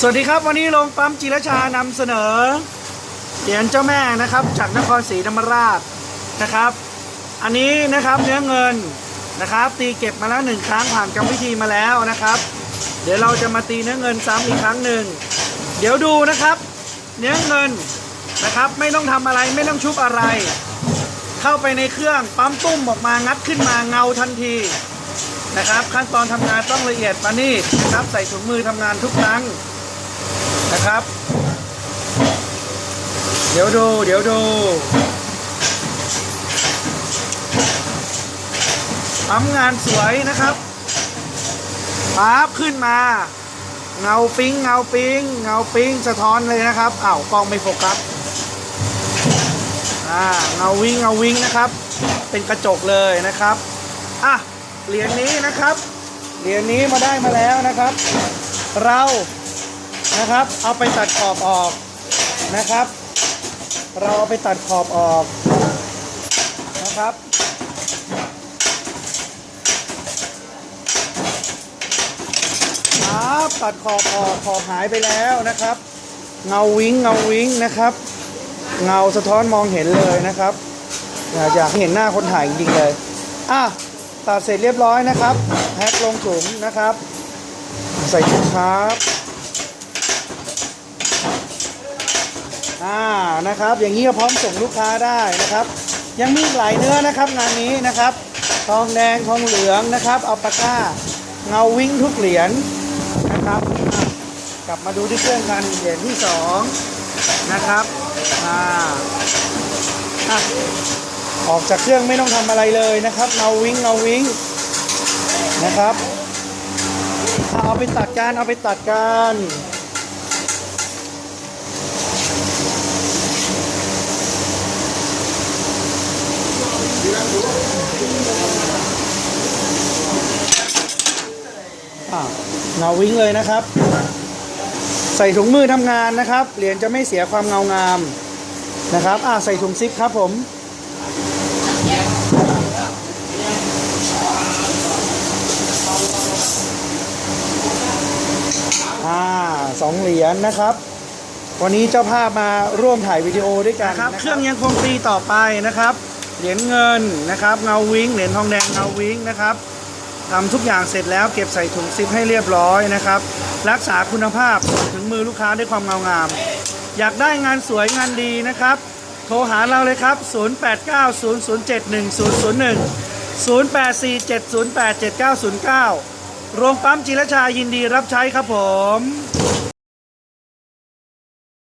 สวัสดีครับวันนี้โรงปั๊มจิรชานำเสนอเหรียญเจ้าแม่นะครับจากนครศรีธรรมราชนะครับ อันนี้นะครับเนื้อเงินนะครับ ตีเก็บมาแล้วหนึ่งครั้งผ่านกรรมวิธีมาแล้วนะครับ เดี๋ยวเราจะมาตีเนื้อเงินซ้ำอีกครั้งหนึ่งเดี๋ยวดูนะครับ เนื้อเงินนะครับ ไม่ต้องทำอะไรไม่ต้องชุบอะไร เข้าไปในเครื่องปั๊มตุ้มออกมางัดขึ้นมาเงาทันทีนะครับ ขั้นตอนทำงานต้องละเอียดปานนีตนะครับใส่ถุงมือทำงานทุกครั้ง นะครับ เดี๋ยวดู เดี๋ยวดูปั๊มงานสวยนะครับปั๊บขึ้นมา เงาปิ้งเงาปิ้งเงาปิ้งสะท้อนเลยนะครับอ้าวกล้องไม่โฟกัสอ่าเงาวิ่งเงาวิ่งนะครับ เป็นกระจกเลยนะครับอะเหรียญนี้นะครับเหรียญนี้มาได้มาแล้วนะครับ เรา นะครับ เอาไปตัดขอบออกนะครับ เราเอาไปตัดขอบออกนะครับ ครับตัดขอบออกขอบหายไปแล้วนะครับ เงาวิ้งเงาวิ้งนะครับ เงาสะท้อนมองเห็นเลยนะครับอยากเห็นหน้าคนถ่ายจริงเลยอะตัดเสร็จเรียบร้อยนะครับแพ็คลงถุงนะครับ ใส่ถุงครับานะครับ อย่างนี้ก็พร้อมส่งลูกค้าได้นะครับ ยังมีหลายเนื้อนะครับงานนี้นะครับ ทองแดงทองเหลืองนะครับอัลปาก้าเงาวิ่งทุกเหรียญนะครับ กลับมาดูที่เครื่องกันเหรียญที่สองนะครับอ่าอะออกจากเครื่องไม่ต้องทำอะไรเลยนะครับเงาวิ้งเงาวิ้งนะครับเอาไปตัดกันเอาไปตัดกัน เงาวิ้งเลยนะครับ ใส่ถุงมือทำงานนะครับ เหรียญจะไม่เสียความเงางามนะครับ อะใส่ถุงซิปครับผมอ่าสองเหรียญนะครับ วันนี้เจ้าภาพมาร่วมถ่ายวิดีโอด้วยกันนะครับ เครื่องยังคงตีต่อไปนะครับ เหรียญเงินนะครับ เงาวิ้งเหรียญทองแดงเงาวิ้งนะครับ ทำทุกอย่างเสร็จแล้วเก็บใส่ถุงซิปให้เรียบร้อยนะครับ รักษาคุณภาพถึงมือลูกค้าด้วยความเงางาม อยากได้งานสวยงานดีนะครับ โทรหาเราเลยครับ 0890071001 0847087909 โรงปั๊มจิรชายินดีรับใช้ครับผม